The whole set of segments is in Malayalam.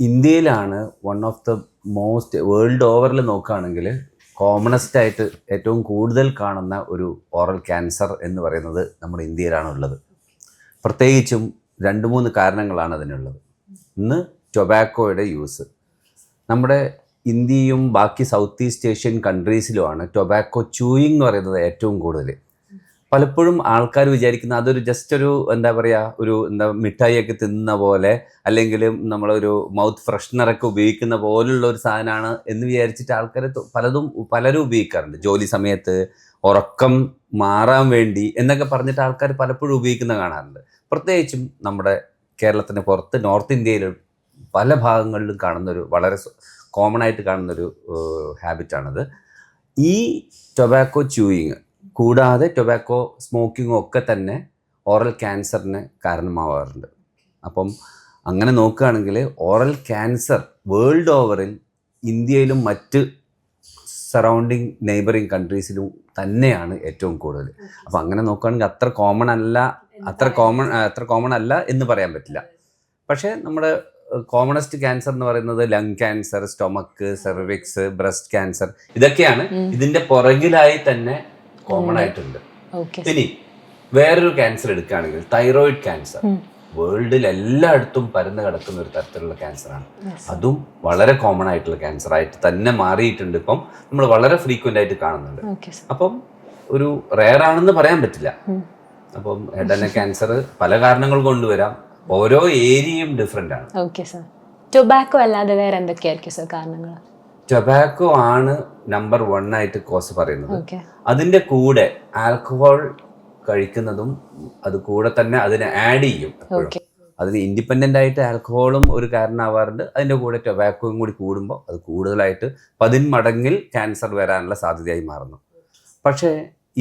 ഇന്ത്യയിലാണ് one of the most world ഓവറിൽ നോക്കുകയാണെങ്കിൽ കോമണസ്റ്റ് ആയിട്ട് ഏറ്റവും കൂടുതൽ കാണുന്ന ഒരു ഓറൽ ക്യാൻസർ എന്ന് പറയുന്നത് നമ്മുടെ ഇന്ത്യയിലാണ് ഉള്ളത് പ്രത്യേകിച്ചും രണ്ട് മൂന്ന് കാരണങ്ങളാണ് അതിനുള്ളത്. ഇന്ന് ടൊബാക്കോയുടെ യൂസ് നമ്മുടെ ഇന്ത്യയും ബാക്കി സൗത്ത് ഈസ്റ്റ് ഏഷ്യൻ കൺട്രീസിലുമാണ് ടൊബാക്കോ ചൂയിങ് എന്ന് പറയുന്നത് ഏറ്റവും കൂടുതൽ പലപ്പോഴും ആൾക്കാർ വിചാരിക്കുന്ന അതൊരു ജസ്റ്റ് ഒരു എന്താ പറയുക ഒരു എന്താ മിഠായിയൊക്കെ തിന്ന പോലെ അല്ലെങ്കിൽ നമ്മളൊരു മൗത്ത് ഫ്രഷ്നറൊക്കെ ഉപയോഗിക്കുന്ന പോലുള്ള ഒരു സാധനമാണ് എന്ന് വിചാരിച്ചിട്ട് ആൾക്കാർ പലതും പലരും ഉപയോഗിക്കാറുണ്ട്. ജോലി സമയത്ത് ഉറക്കം മാറാൻ വേണ്ടി എന്നൊക്കെ പറഞ്ഞിട്ട് ആൾക്കാർ പലപ്പോഴും ഉപയോഗിക്കുന്ന കാണാറുണ്ട്. പ്രത്യേകിച്ചും നമ്മുടെ കേരളത്തിന് പുറത്ത് നോർത്ത് ഇന്ത്യയിൽ പല ഭാഗങ്ങളിലും കാണുന്നൊരു വളരെ കോമൺ ആയിട്ട് കാണുന്നൊരു ഹാബിറ്റാണത് ഈ ടൊബാക്കോ ച്യൂയിങ് കൂടാതെ ടൊബാക്കോ സ്മോക്കിങ്ങും ഒക്കെ തന്നെ ഓറൽ ക്യാൻസറിന് കാരണമാവാറുണ്ട്. അപ്പം അങ്ങനെ നോക്കുകയാണെങ്കിൽ ഓറൽ ക്യാൻസർ വേൾഡ് ഓവറിൽ ഇന്ത്യയിലും മറ്റ് സറൗണ്ടിങ് നെയ്ബറിങ് കൺട്രീസിലും തന്നെയാണ് ഏറ്റവും കൂടുതൽ. അപ്പം അങ്ങനെ നോക്കുകയാണെങ്കിൽ അത്ര കോമൺ അല്ല അത്ര കോമൺ അത്ര കോമൺ അല്ല എന്ന് പറയാൻ പറ്റില്ല. പക്ഷേ നമ്മുടെ കോമണസ്റ്റ് ക്യാൻസർ എന്ന് പറയുന്നത് lung cancer stomach cervix breast cancer ഇതൊക്കെയാണ് ഇതിന്റെ പുറകിലായി തന്നെ കോമൺ ആയിട്ടുണ്ട്. ഇനി വേറൊരു ക്യാൻസർ എടുക്കുകയാണെങ്കിൽ തൈറോയിഡ് ക്യാൻസർ വേൾഡിൽ എല്ലായിടത്തും പരന്നു കിടക്കുന്ന ഒരു തരത്തിലുള്ള ക്യാൻസറാണ് അതും വളരെ കോമൺ ആയിട്ടുള്ള ക്യാൻസർ ആയിട്ട് തന്നെ മാറിയിട്ടുണ്ട് ഇപ്പം നമ്മൾ വളരെ ഫ്രീക്വന്റ് ആയിട്ട് കാണുന്നുണ്ട്. അപ്പം ഒരു റെയർ ആണെന്ന് പറയാൻ പറ്റില്ല. അപ്പം ഹെഡ് ആൻഡ് ക്യാൻസർ പല കാരണങ്ങൾ കൊണ്ടുവരാം. ഓരോ ഏരിയയും ഡിഫറെന്റ് ആണ്. ടൊബാക്കോ അല്ലാതെ വേറെ എന്തൊക്കെയായിരിക്കും സർ കാരണങ്ങൾ? ടൊബാക്കോ ആണ് നമ്പർ വൺ ആയിട്ട് കോസ് പറയുന്നത്. അതിന്റെ കൂടെ ആൽക്കഹോൾ കഴിക്കുന്നതും അത് കൂടെ തന്നെ അതിനെ ആഡ് ചെയ്യും അതിന് ഇൻഡിപെൻഡന്റ് ആയിട്ട് ആൽക്കഹോളും ഒരു കാരണമാവാറുണ്ട്. അതിന്റെ കൂടെ ടൊബാക്കോയും കൂടി കൂടുമ്പോൾ അത് കൂടുതലായിട്ട് പതിന്മടങ്ങിൽ ക്യാൻസർ വരാനുള്ള സാധ്യതയായി മാറുന്നു. പക്ഷേ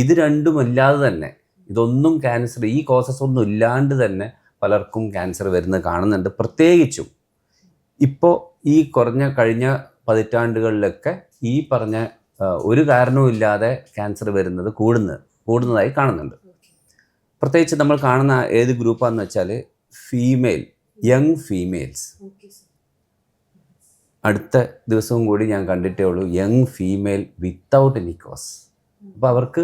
ഇത് രണ്ടും ഇല്ലാതെ തന്നെ ഇതൊന്നും ക്യാൻസർ ഈ കോസസ് ഒന്നും ഇല്ലാണ്ട് തന്നെ പലർക്കും ക്യാൻസർ വരുന്നത് കാണുന്നുണ്ട്. പ്രത്യേകിച്ചും ഇപ്പോൾ ഈ കുറഞ്ഞ കഴിഞ്ഞ പതിറ്റാണ്ടുകളിലൊക്കെ ഈ പറഞ്ഞ ഒരു കാരണവും ഇല്ലാതെ ക്യാൻസർ വരുന്നത് കൂടുന്നത് കൂടുന്നതായി കാണുന്നുണ്ട്. പ്രത്യേകിച്ച് നമ്മൾ കാണുന്ന ഏത് ഗ്രൂപ്പാന്ന് വെച്ചാൽ ഫീമെയിൽ യങ് ഫീമെയിൽസ്. അടുത്ത ദിവസവും കൂടി ഞാൻ കണ്ടിട്ടേ ഉള്ളൂ young female without any cause അപ്പോൾ അവർക്ക്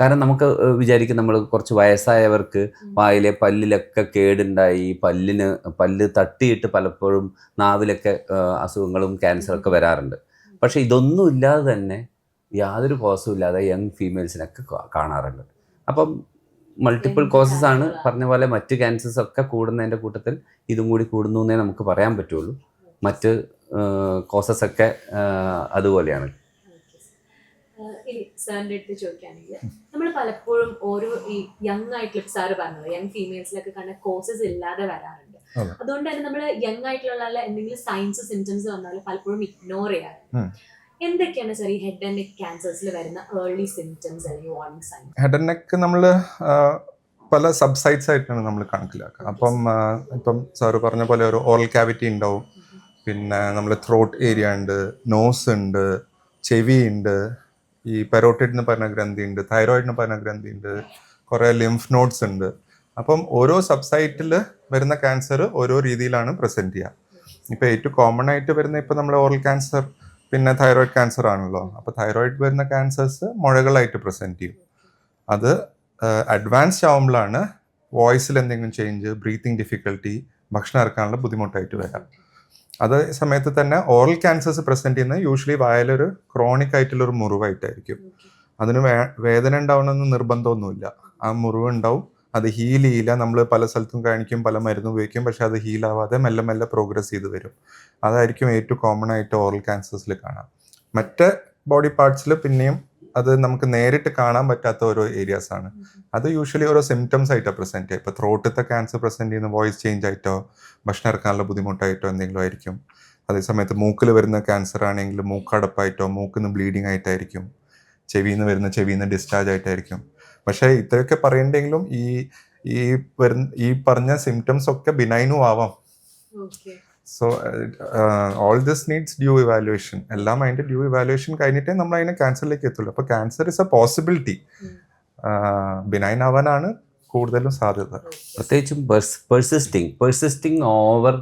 കാരണം നമുക്ക് വിചാരിക്കും നമ്മൾ കുറച്ച് വയസ്സായവർക്ക് വായിലെ പല്ലിലൊക്കെ കേടുണ്ടായി പല്ലിന് പല്ല് തട്ടിയിട്ട് പലപ്പോഴും നാവിലൊക്കെ അസുഖങ്ങളും ക്യാൻസറൊക്കെ വരാറുണ്ട്. പക്ഷേ ഇതൊന്നും ഇല്ലാതെ തന്നെ യാതൊരു കോസും ഇല്ലാതെ യങ് ഫീമെയിൽസിനൊക്കെ കാണാറുണ്ട്. അപ്പം മൾട്ടിപ്പിൾ കോസസ് ആണ് പറഞ്ഞ പോലെ മറ്റ് ക്യാൻസേഴ്സ് ഒക്കെ കൂടുന്നതിന്റെ കൂട്ടത്തിൽ ഇതും കൂടി കൂടുന്നു എന്നേ നമുക്ക് പറയാൻ പറ്റുള്ളൂ. മറ്റ് കോസസ് ഒക്കെ അതുപോലെയാണ്. ഇനി സാറിന്റെ അടുത്ത് ചോദിക്കുകയാണെങ്കിൽ നമ്മൾ പലപ്പോഴും ഓരോ ഈ യങ് ആയിട്ടുള്ള സാറ് പറഞ്ഞത് യങ് ഫീമെയിൽസിലൊക്കെ കണ്ട കോഴ്സസ് ഇല്ലാതെ വരാറുണ്ട്. അതെ. അതുകൊണ്ട് തന്നെ നമ്മൾ യങ് ആയിട്ടുള്ള എന്തെങ്കിലും സയൻസ് സിംറ്റംസ് വന്നാൽ പലപ്പോഴും ഇഗ്നോർ ചെയ്യാറുണ്ട്. ഉം. എന്തൊക്കെയാണ് സാർ ഈ ഹെഡ് ആൻഡ് നെക്ക് ക്യാൻസേഴ്സിൽ വരുന്ന ഏർലി സിംറ്റംസ് അല്ലെങ്കിൽ warning signs head and neck നമ്മൾ പല സബ്സൈറ്റ്സ് ആയിട്ടാണ് നമ്മൾ കണക്കിലാക്കുക. അപ്പം ഇപ്പം സാറ് പറഞ്ഞ പോലെ ഒരു ഓറൽ ക്യാവിറ്റി ഉണ്ടാവും. പിന്നെ നമ്മൾ ത്രോട്ട് ഏരിയ ഉണ്ട് നോസ് ഉണ്ട് ചെവി ഉണ്ട് ഈ പെരോട്ടിഡ് എന്ന് പറഞ്ഞ ഗ്രന്ഥി ഉണ്ട് തൈറോയിഡ് എന്ന് പറഞ്ഞ ഗ്രന്ഥി ഉണ്ട് കുറേ ലിംഫ് നോഡ്സ് ഉണ്ട്. അപ്പം ഓരോ സബ്സൈറ്റിൽ വരുന്ന ക്യാൻസർ ഓരോ രീതിയിലാണ് പ്രസന്റ് ചെയ്യുക. ഇപ്പോൾ ഏറ്റവും കോമൺ ആയിട്ട് വരുന്ന ഇപ്പോൾ നമ്മൾ ഓറൽ ക്യാൻസർ പിന്നെ തൈറോയിഡ് ക്യാൻസർ ആണല്ലോ. അപ്പോൾ തൈറോയിഡ് വരുന്ന ക്യാൻസേഴ്സ് മുഴകളായിട്ട് പ്രസന്റ് ചെയ്യും. അത് അഡ്വാൻസ്ഡ് ആവുമ്പോഴാണ് വോയിസിൽ എന്തെങ്കിലും ചേഞ്ച് ബ്രീത്തിങ് ഡിഫിക്കൽട്ടി ഭക്ഷണം ഇറക്കാനുള്ള ബുദ്ധിമുട്ടായിട്ട് വരാം. അതേ സമയത്ത് തന്നെ ഓറൽ ക്യാൻസേഴ്സ് പ്രസന്റ് ചെയ്യുന്ന യൂഷ്വലി വായലൊരു ക്രോണിക് ആയിട്ടുള്ളൊരു മുറിവായിട്ടായിരിക്കും. അതിന് വേ വേദന ഉണ്ടാവണമെന്ന് നിർബന്ധമൊന്നുമില്ല. ആ മുറിവ് ഉണ്ടാവും അത് ഹീൽ ചെയ്യില്ല. നമ്മൾ പല സ്ഥലത്തും കാണിക്കും പല മരുന്നും ഉപയോഗിക്കും പക്ഷെ അത് ഹീൽ ആവാതെ മെല്ലെ മെല്ലെ പ്രോഗ്രസ് ചെയ്ത് വരും. അതായിരിക്കും ഏറ്റവും കോമൺ ആയിട്ട് ഓറൽ ക്യാൻസേഴ്സിൽ കാണാം. മറ്റ് ബോഡി പാർട്സിൽ പിന്നെയും അത് നമുക്ക് നേരിട്ട് കാണാൻ പറ്റാത്ത ഓരോ ഏരിയാസ് ആണ്. അത് യൂഷ്വലി ഓരോ സിംറ്റംസ് ആയിട്ടാണ് പ്രസന്റ് ചെയ്യുക. ഇപ്പോൾ ത്രോട്ടത്തെ ക്യാൻസർ പ്രസന്റ് ചെയ്യുന്ന വോയിസ് ചേഞ്ച് ആയിട്ടോ ഭക്ഷണം ഇറക്കാനുള്ള ബുദ്ധിമുട്ടായിട്ടോ എന്തെങ്കിലും ആയിരിക്കും. അതേസമയത്ത് മൂക്കിൽ വരുന്ന ക്യാൻസർ ആണെങ്കിൽ മൂക്കടപ്പായിട്ടോ മൂക്കിൽ നിന്ന് ബ്ലീഡിങ് ആയിട്ടായിരിക്കും. ചെവിയിൽ നിന്ന് വരുന്ന ചെവിയിൽ നിന്ന് ഡിസ്ചാർജ് ആയിട്ടായിരിക്കും. പക്ഷേ ഇത്രയൊക്കെ പറയണ്ടെങ്കിലും ഈ ഈ വരുന്ന ഈ പറഞ്ഞ സിംറ്റംസ് ഒക്കെ ബിനൈനും ആവാം. So all this needs due evaluation എല്ലാം അതിന്റെ ഡ്യൂ ഇവാലുവേഷൻ കഴിഞ്ഞിട്ടേ നമ്മൾ അതിനെ ക്യാൻസറിലേക്ക് എത്തുള്ളൂ. അപ്പോൾ cancer is a possibility benign ആവാനാണ് കൂടുതലും സാധ്യത. പ്രത്യേകിച്ചും persisting persisting over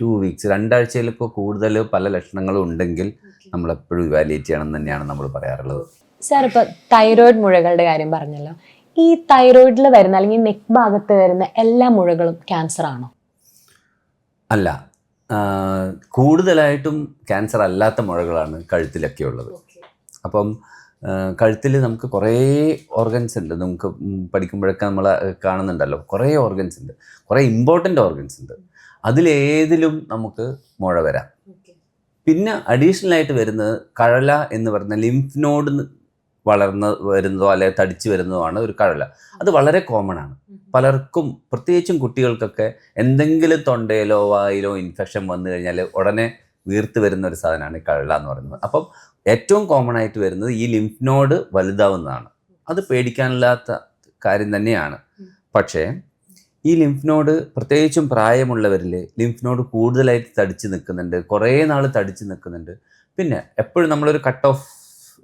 two weeks രണ്ടാഴ്ചയിലൊക്കെ കൂടുതൽ പല ലക്ഷണങ്ങളും ഉണ്ടെങ്കിൽ നമ്മളെപ്പോഴും ഇവാലുവേറ്റ് ചെയ്യണം എന്ന് തന്നെയാണ് നമ്മൾ പറയാറുള്ളത്. സാർ ഇപ്പൊ തൈറോയിഡ് മുഴകളുടെ കാര്യം പറഞ്ഞല്ലോ. ഈ തൈറോയിഡിൽ വരുന്ന അല്ലെങ്കിൽ നെക്ക് ഭാഗത്ത് വരുന്ന എല്ലാ മുഴകളും ക്യാൻസർ ആണോ? അല്ല. കൂടുതലായിട്ടും ക്യാൻസർ അല്ലാത്ത മുഴകളാണ് കഴുത്തിലൊക്കെ ഉള്ളത് അപ്പം കഴുത്തിൽ നമുക്ക് കുറേ ഓർഗൻസ് ഉണ്ട്. നമുക്ക് പഠിക്കുമ്പോഴൊക്കെ നമ്മൾ കാണുന്നുണ്ടല്ലോ. കുറേ ഓർഗൻസ് ഉണ്ട്. കുറേ ഇമ്പോർട്ടന്റ് ഓർഗൻസ് ഉണ്ട്. അതിലേതിലും നമുക്ക് മുഴ വരാം. പിന്നെ അഡീഷണൽ ആയിട്ട് വരുന്നത് കഴല എന്ന് പറയുന്ന ലിംഫ് നോഡ് വളർന്ന് വരുന്നതോ അല്ലെങ്കിൽ തടിച്ച് വരുന്നതോ ആണ് ഒരു കഴല. അത് വളരെ കോമൺ ആണ്. പലർക്കും പ്രത്യേകിച്ചും കുട്ടികൾക്കൊക്കെ എന്തെങ്കിലും തൊണ്ടയിലോ വായിലോ ഇൻഫെക്ഷൻ വന്നു കഴിഞ്ഞാൽ ഉടനെ വീർത്ത് വരുന്ന ഒരു സാധനമാണ് ഈ കഴല എന്ന് പറയുന്നത്. അപ്പം ഏറ്റവും കോമൺ ആയിട്ട് വരുന്നത് ഈ ലിംഫ് നോഡ് വലുതാവുന്നതാണ്. അത് പേടിക്കാനില്ലാത്ത കാര്യം തന്നെയാണ്. പക്ഷേ ഈ ലിംഫ് നോഡ് പ്രത്യേകിച്ചും പ്രായമുള്ളവരിൽ ലിംഫ് നോഡ് കൂടുതലായിട്ട് തടിച്ച് നിൽക്കുന്നുണ്ട്. കുറേ നാൾ തടിച്ച് നിൽക്കുന്നുണ്ട്. പിന്നെ എപ്പോഴും നമ്മളൊരു കട്ട് ഓഫ്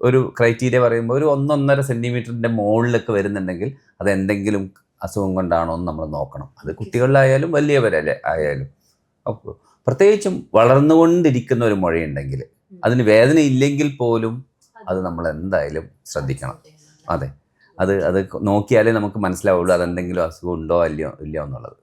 ഒരു ക്രൈറ്റീരിയ പറയുമ്പോൾ ഒരു ഒന്നൊന്നര സെന്റിമീറ്ററിന്റെ മുകളിലൊക്കെ വരുന്നുണ്ടെങ്കിൽ അത് എന്തെങ്കിലും അസുഖം കൊണ്ടാണോ എന്ന് നമ്മൾ നോക്കണം. അത് കുട്ടികളിലായാലും വലിയവരല്ലേ ആയാലും. അപ്പോൾ പ്രത്യേകിച്ചും വളർന്നുകൊണ്ടിരിക്കുന്ന ഒരു മുഴയുണ്ടെങ്കിൽ അതിന് വേദന ഇല്ലെങ്കിൽ പോലും അത് നമ്മൾ എന്തായാലും ശ്രദ്ധിക്കണം. അതെ. അത് അത് നോക്കിയാലേ നമുക്ക് മനസ്സിലാവുള്ളൂ അതെന്തെങ്കിലും അസുഖം ഉണ്ടോ അല്ലയോ ഇല്ലയോ എന്നുള്ളത്.